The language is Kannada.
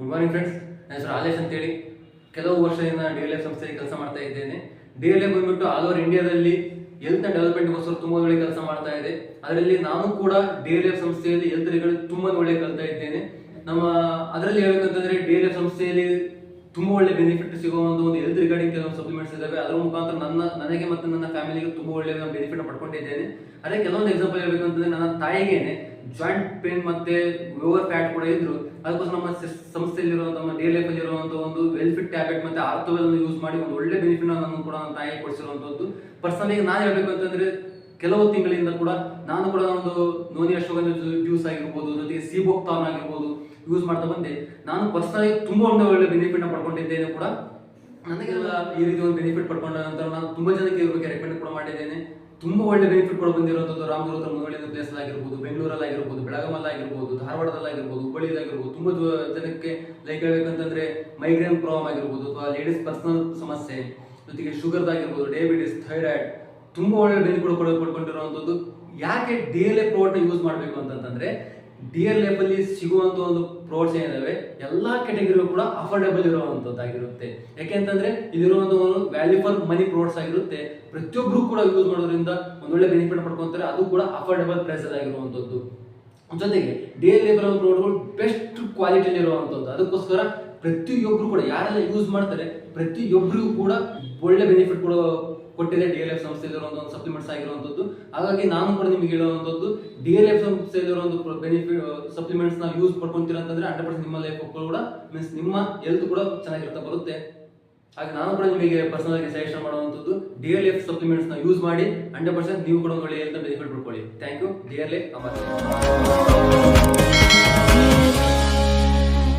ಗುಡ್ ಮಾರ್ನಿಂಗ್ ಫ್ರೆಂಡ್ಸ್ ನನ್ನ ಹೆಸರು ಆಲೇಶ್ ಅಂತೇಳಿ. ಕೆಲವು ವರ್ಷದಿಂದ ಡಿ ಎಲ್ ಎಫ್ ಸಂಸ್ಥೆಯಲ್ಲಿ ಕೆಲಸ ಮಾಡ್ತಾ ಇದ್ದೇನೆ. ಡಿ ಎಲ್ ಎಫ್ ಬಂದ್ಬಿಟ್ಟು ಆಲ್ ಓವರ್ ಇಂಡಿಯಾದಲ್ಲಿ ಹೆಲ್ತ್ ಡೆವಲಪ್ಮೆಂಟ್ಗೋಸ್ಕರ ತುಂಬ ಒಳ್ಳೆ ಕೆಲಸ ಮಾಡ್ತಾ ಇದೆ. ಅದರಲ್ಲಿ ನಾನು ಕೂಡ ಡಿ ಎಲ್ ಎಫ್ ಸಂಸ್ಥೆಯಲ್ಲಿ ಹೆಲ್ತ್ ತುಂಬಾ ಒಳ್ಳೆ ಕಲ್ತಾ ಇದ್ದೇನೆ. ನಮ್ಮ, ಅದರಲ್ಲಿ ಹೇಳ್ಬೇಕಂತಂದ್ರೆ ಡಿ ಎಲ್ ಎಫ್ ಸಂಸ್ಥೆಯಲ್ಲಿ ತುಂಬಾ ಒಳ್ಳೆ ಬೆನಿಫಿಟ್ ಸಿಗುವ ಒಂದು ಒಂದು ಹೆಲ್ತ್ ರಿಗಾರ್ಡಿಂಗ್ ಕೆಲವೊಂದು ಸಪ್ಲಿಮೆಂಟ್ಸ್ ಇದಾವೆ. ಅದರ ಮುಖಾಂತರ ನನ್ನ, ನನಗೆ ಮತ್ತು ನನ್ನ ಫ್ಯಾಮಿಲಿಗೆ ತುಂಬಾ ಒಳ್ಳೆ ಬೆನಿಫಿಟ್ ಪಡ್ಕೊಂಡಿದ್ದೇನೆ. ಅದೇ ಕೆಲವೊಂದು ಎಕ್ಸಾಂಪಲ್ ಹೇಳಬೇಕು ಅಂತಂದ್ರೆ ನನ್ನ ತಾಯಿಗೇನೆ ಜಾಯಿಂಟ್ ಪೇನ್ ಮತ್ತೆ ಓವರ್ ಫ್ಯಾಟ್ ಕೂಡ ಇದ್ರು. ಅದಕ್ಕೋಸ್ಕರ ನಮ್ಮ ಸಂಸ್ಥೆಯಲ್ಲಿರುವಂತಹ ಸಂಸ್ಥೆಯಲ್ಲಿರುವಂತ ನಮ್ಮ ಡಿ ಎಲ್ ಎಫ್ ಇರುವಂತ ಒಂದು ವೆಲ್ಫಿಟ್ ಟ್ಯಾಬ್ಲೆಟ್ ಮತ್ತೆ ಆರ್ಥೋವೆಲ್ ಅನ್ನು ಯೂಸ್ ಮಾಡಿ ಒಂದು ಒಳ್ಳೆ ಬೆನಿಫಿಟ್ ನಾನು ಕೂಡ ನನ್ನ ತಾಯಿಗೆ ಕೊಡಿಸಿರುವಂತದ್ದು ಪರ್ಸನಲಿ ನಾನು ಹೇಳಬೇಕು ಅಂತಂದ್ರೆ ಕೆಲವು ತಿಂಗಳಿಂದ ಕೂಡ ನಾನು ಕೂಡ ಒಂದು ನೋನಿ ಅಶ್ವಗಂಧ ಜ್ಯೂಸ್ ಆಗಿರ್ಬೋದು, ಜೊತೆಗೆ ಸಿಬೋಕ್ತಾನ್ ಆಗಿರ್ಬೋದು ಯೂಸ್ ಮಾಡ್ತಾ ಬಂದೆ. ನಾನು ಪರ್ಸನಲಿ ತುಂಬಾ ಒಂದು ಒಳ್ಳೆ ಬೆನಿಫಿಟ್ ಪಡ್ಕೊಂಡಿದ್ದೇನೆ ಕೂಡ. ನನಗೆಲ್ಲ ಈ ರೀತಿ ಒಂದು ಬೆನಿಫಿಟ್ ಪಡ್ಕೊಂಡ ನಂತರ ನಾನು ತುಂಬಾ ಜನಕ್ಕೆ ಇದ್ರ ಬಗ್ಗೆ ರೆಕಮೆಂಡ್ ಕೂಡ ಮಾಡಿದ್ದೇನೆ. ತುಂಬಾ ಒಳ್ಳೆ ಬೆನಿಫಿಟ್ ಕೂಡ ಬಂದಿರುವಂತದ್ದು ರಾಮದುರ್ಗ ಮುನವಳ್ಳಿ ಪ್ಲೇಸ್ ಆಗಿರ್ಬೋದು, ಬೆಂಗಳೂರಲ್ಲಿ ಆಗಿರ್ಬೋದು, ಬೆಳಗಾಮಲ್ಲಿ ಆಗಿರ್ಬೋದು, ಧಾರವಾಡದಲ್ಲಿ ಆಗಿರ್ಬೋದು, ಹುಬ್ಬಳ್ಳಿಯಲ್ಲಿ ಆಗಿರ್ಬೋದು, ತುಂಬಾ ಜನಕ್ಕೆ ಲೈಕ್ ಹೇಳ್ಬೇಕಂತಂದ್ರೆ ಮೈಗ್ರೇನ್ ಪ್ರಾಬ್ಲಮ್ ಆಗಿರ್ಬೋದು ಅಥವಾ ಲೇಡೀಸ್ ಪರ್ಸನಲ್ ಸಮಸ್ಯೆ, ಜೊತೆಗೆ ಶುಗರ್ ಆಗಿರ್ಬೋದು ಡಯಾಬಿಟಿಸ್ ಥೈರಾಯ್ಡ್ ತುಂಬಾ ಒಳ್ಳೆ ಬೆನಿಫಿಟ್ ಕೂಡ ಪಡ್ಕೊಂಡಿರುವಂತದ್ದು ಯಾಕೆ ಡಿ ಎಲ್ ಎ ನ ಯೂಸ್ ಮಾಡಬೇಕು ಅಂತಂತಂದ್ರೆ ಡಿ ಎಲ್ ಎಫ್ ಸಿಗುವಂತ ಒಂದು ಪ್ರೋಡ್ಸ್ ಏನಿದಾವೆ, ಎಲ್ಲಾ ಕ್ಯಾಟಗರಿಗೂ ಕೂಡ ಅಫೋರ್ಡಬಲ್ ಇರುವಂತದ್ದಾಗಿರುತ್ತೆ. ಯಾಕೆಂತಂದ್ರೆ ಇದಿರುವಂತ ಒಂದು ವ್ಯಾಲ್ಯೂ ಫಾರ್ ಮನಿ ಪ್ರೋಡ್ಸ್ ಆಗಿರುತ್ತೆ. ಪ್ರತಿಯೊಬ್ರು ಕೂಡ ಯೂಸ್ ಮಾಡೋದ್ರಿಂದ ಒಂದೊಳ್ಳೆ ಬೆನಿಫಿಟ್ ಪಡ್ಕೊಂತಾರೆ, ಅದು ಕೂಡ ಅಫೋರ್ಡಬಲ್ ಪ್ರೈಸ್ ಆಗಿರುವಂತದ್ದು. ಜೊತೆಗೆ ಡಿ ಎಲ್ ಎಫ್ ಪ್ರೋಡ್ಗಳು ಬೆಸ್ಟ್ ಕ್ವಾಲಿಟಿಯಲ್ಲಿ ಇರುವಂತದ್ದು. ಅದಕ್ಕೋಸ್ಕರ ಪ್ರತಿಯೊಬ್ರು ಕೂಡ ಯಾರೆಲ್ಲ ಯೂಸ್ ಮಾಡ್ತಾರೆ ಪ್ರತಿಯೊಬ್ಬರಿಗೂ ಕೂಡ ಒಳ್ಳೆ ಬೆನಿಫಿಟ್ ಕೂಡ ಕೊಟ್ಟಿದೆ ಡಿ ಎಲ್ ಎಫ್ ಸಂಸ್ಥೆಯಲ್ಲಿರುವಂತ ಒಂದು ಸಪ್ಲಿಮೆಂಟ್ಸ್ ಆಗಿರುವಂಥದ್ದು. ಹಾಗಾಗಿ ನಾನು ಕೂಡ ನಿಮಗೆ ಹೇಳುವಂಥದ್ದು ಡಿ ಎಲ್ ಎಫ್ ಸಂಸ್ಥೆಯಲ್ಲಿರೋ ಒಂದು ಬೆನಿಫಿಟ್ ಸಪ್ಲಿಮೆಂಟ್ಸ್ನ ಯೂಸ್ ಮಾಡ್ಕೊಂತೀರ ಅಂತಂದ್ರೆ ಹಂಡ್ರೆಡ್ ಪರ್ಸೆಂಟ್ ನಿಮ್ಮ ಲೈಫ್ ಕೂಡ ಮೀನ್ಸ್ ನಿಮ್ಮ ಹೆಲ್ತ್ ಕೂಡ ಚೆನ್ನಾಗಿರ್ತಾ ಬರುತ್ತೆ. ಹಾಗೆ ನಾನು ಕೂಡ ನಿಮಗೆ ಪರ್ಸನಲ್ ಆಗಿ ಸಜೆಷನ್ ಮಾಡುವಂಥದ್ದು ಡಿ ಎಲ್ ಎಫ್ ಸಪ್ಲಿಮೆಂಟ್ಸ್ನ ಯೂಸ್ ಮಾಡಿ ಹಂಡ್ರೆಡ್ ಪರ್ಸೆಂಟ್ ನೀವು ಕೂಡ ಒಳ್ಳೆ health benefit ಪಡ್ಕೊಳ್ಳಿ. Thank you D L F Amar.